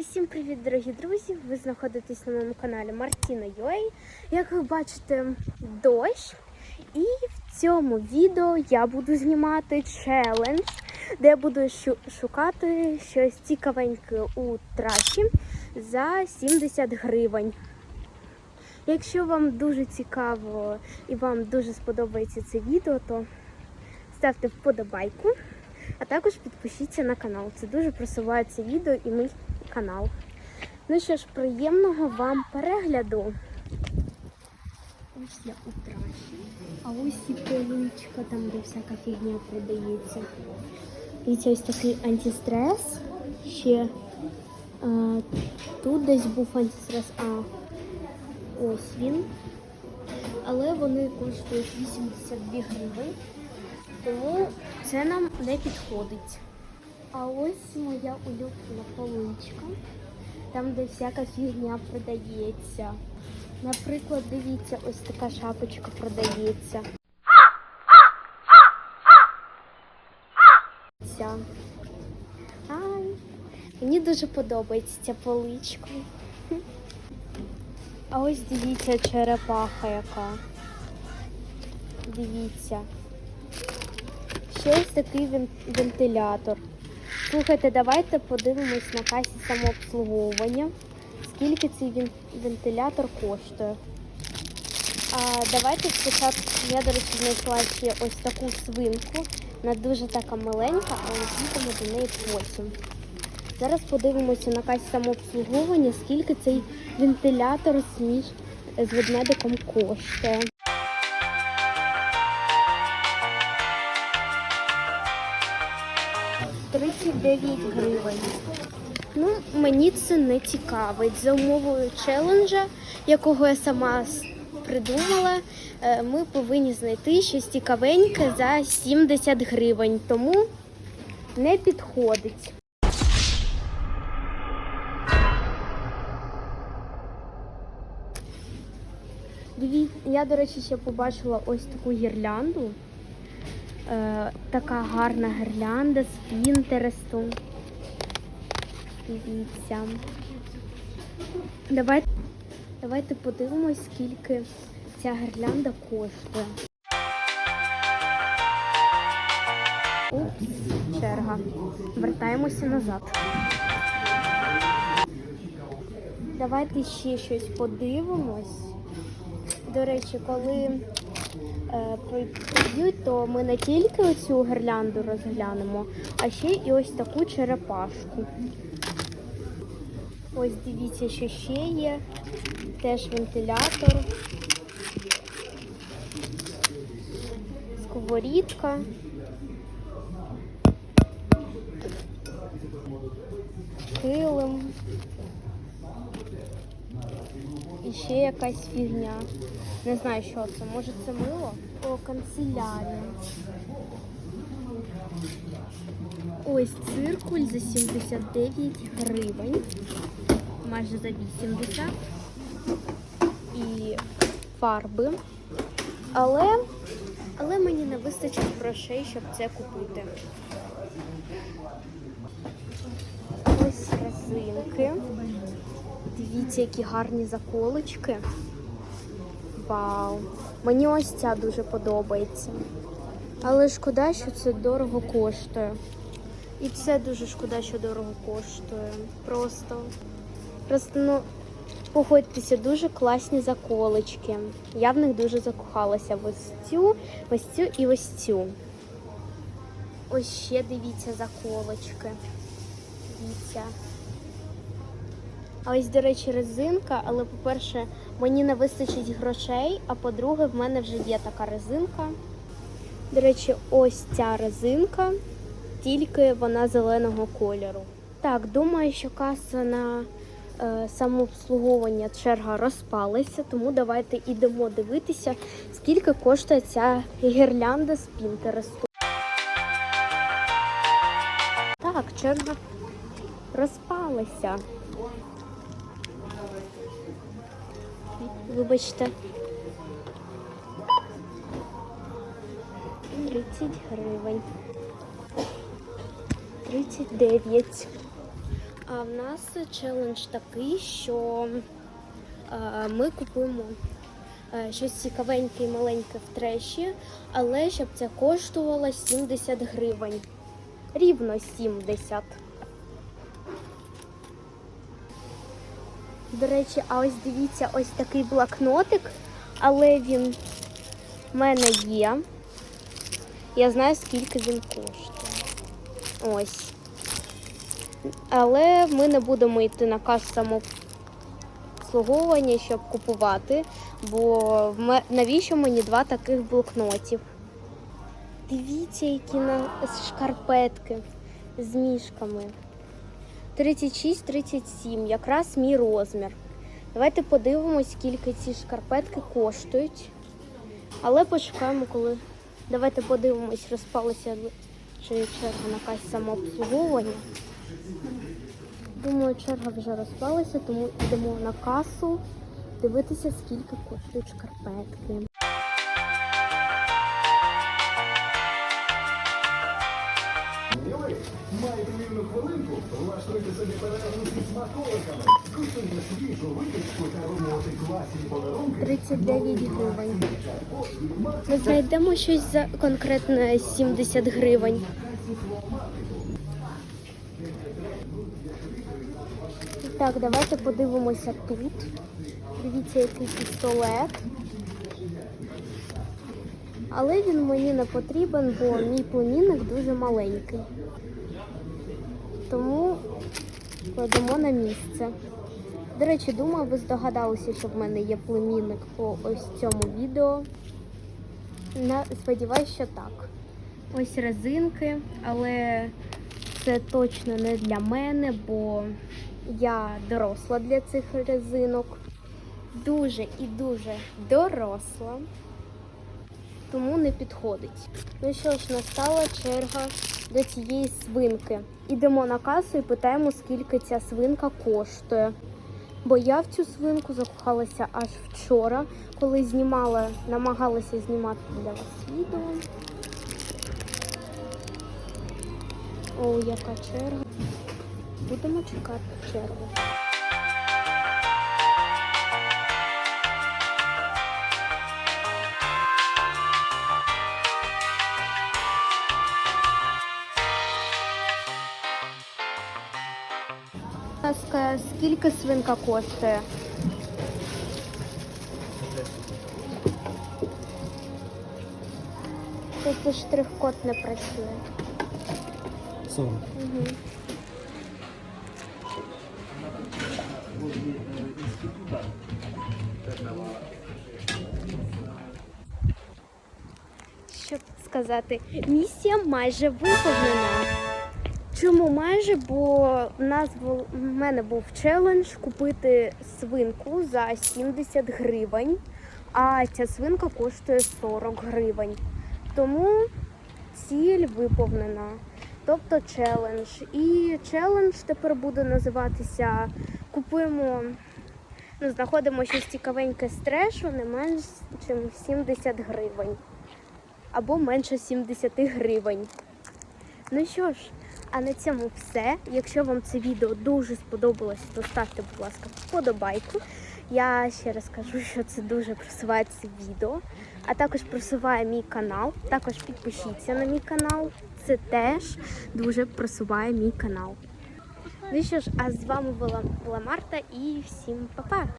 Всім привіт, дорогі друзі! Ви знаходитесь на моєму каналі Мартіна Йой. Як ви бачите, дощ. І в цьому відео я буду знімати челендж, де я буду шукати щось цікавеньке у трасі за 70 гривень. Якщо вам дуже цікаво і вам дуже сподобається це відео, то ставте вподобайку, а також підпишіться на канал. Це дуже просуває це відео і мій канал. Ну що ж, приємного вам перегляду. Ось я у а ось і поличка, там де всяка фігня продається. Дивіться, ось такий антистрес. Ще а, тут десь був антистрес, а ось він. Але вони коштують 82 гривень, тому це нам не підходить. А ось моя улюблена поличка, там, де всяка фігня продається. Наприклад, дивіться, ось така шапочка продається. Ай, мені дуже подобається ця поличка. А ось дивіться черепаха яка. Дивіться. Ще ось такий вентилятор. Слухайте, давайте подивимось на касі самообслуговування. Скільки цей вен- вентилятор коштує. А, давайте спочатку, я, до речі, знайшла ще ось таку свинку. Вона дуже така маленька, але дійдемо до неї потім. Зараз подивимося на касі самообслуговування, скільки цей вентилятор сміж з ведмедиком коштує. 39 гривень. Ну, мені це не цікавить. За умовою челенджа, якого я сама придумала, е, ми повинні знайти щось цікавеньке за 70 гривень, тому не підходить. Я, до речі, ще побачила ось таку гірлянду. Е, така гарна гірлянда з Пінтересту. Дивіться. Давайте, давайте подивимось, скільки ця гірлянда коштує. Упс, черга. Вертаємося назад. Давайте ще щось подивимось. До речі, коли е, прийдуть, то ми не тільки оцю гірлянду розглянемо, а ще і ось таку черепашку. Ось дивіться, що ще є. Теж вентилятор. Сковорідка. Килим. І ще якась фігня. Не знаю, що це. Може це мило? О, канцелярія. Ось циркуль за 79 гривень. Майже за 80. І фарби. Але, але мені не вистачить грошей, щоб це купити. Ось резинки. Дивіться, які гарні заколочки. Вау! Мені ось ця дуже подобається. Але шкода, що це дорого коштує. І це дуже шкода, що дорого коштує. Просто. Просто, ну, погодьтеся, дуже класні заколочки. Я в них дуже закохалася ось цю, ось цю і ось цю. Ось ще дивіться заколочки. Дивіться. А ось, до речі, резинка, але, по-перше, мені не вистачить грошей, а по-друге, в мене вже є така резинка. До речі, ось ця резинка, тільки вона зеленого кольору. Так, думаю, що каса на е, самообслуговування черга розпалася, тому давайте йдемо дивитися, скільки коштує ця гірлянда з Пінтересту. Так, черга розпалася. Вибачте. 30 гривень. 39. А в нас челендж такий, що е, ми купуємо е, щось цікавеньке і маленьке в треші, але щоб це коштувало 70 гривень. Рівно 70. До речі, а ось дивіться, ось такий блокнотик, але він в мене є. Я знаю, скільки він коштує. Ось. Але ми не будемо йти на касу самообслуговування, щоб купувати, бо навіщо мені два таких блокнотів? Дивіться, які на шкарпетки з мішками. 36-37, якраз мій розмір. Давайте подивимось, скільки ці шкарпетки коштують. Але почекаємо, коли. Давайте подивимось, розпалася чи черга на касі самообслуговування. Думаю, черга вже розпалася, тому йдемо на касу дивитися, скільки коштують шкарпетки. Маєте вільну хвилинку? Влаштуйте собі перерву зі смаколиками. Куштуйте свіжу випічку та роботи класні подарунки. 39 гривень. Ми знайдемо щось за конкретно 70 гривень. Так, давайте подивимося тут. Дивіться, який пістолет. Але він мені не потрібен, бо мій племінник дуже маленький. Тому кладемо на місце. До речі, думаю, ви здогадалися, що в мене є племінник по ось цьому відео. Сподіваюсь, що так. Ось резинки, але це точно не для мене, бо я доросла для цих резинок. Дуже і дуже доросла, тому не підходить. Ну що ж, настала черга до цієї свинки. Ідемо на касу і питаємо, скільки ця свинка коштує. Бо я в цю свинку закохалася аж вчора, коли знімала, намагалася знімати для вас відео. О, яка черга. Будемо чекати чергу. Будь ласка, скільки свинка коштує? Тобто штрих-код не працює. 40. Угу. Щоб сказати, місія майже виповнена. Чому майже? Бо в нас в мене був челендж купити свинку за 70 гривень, а ця свинка коштує 40 гривень. Тому ціль виповнена. Тобто челендж. І челендж тепер буде називатися Купуємо, ну, знаходимо щось цікавеньке з трешу не менш ніж 70 гривень. Або менше 70 гривень. Ну що ж, а на цьому все. Якщо вам це відео дуже сподобалось, то ставте, будь ласка, вподобайку. Я ще раз кажу, що це дуже просуває це відео, а також просуває мій канал. Також підпишіться на мій канал. Це теж дуже просуває мій канал. Ну що ж, а з вами була, була Марта і всім па-па!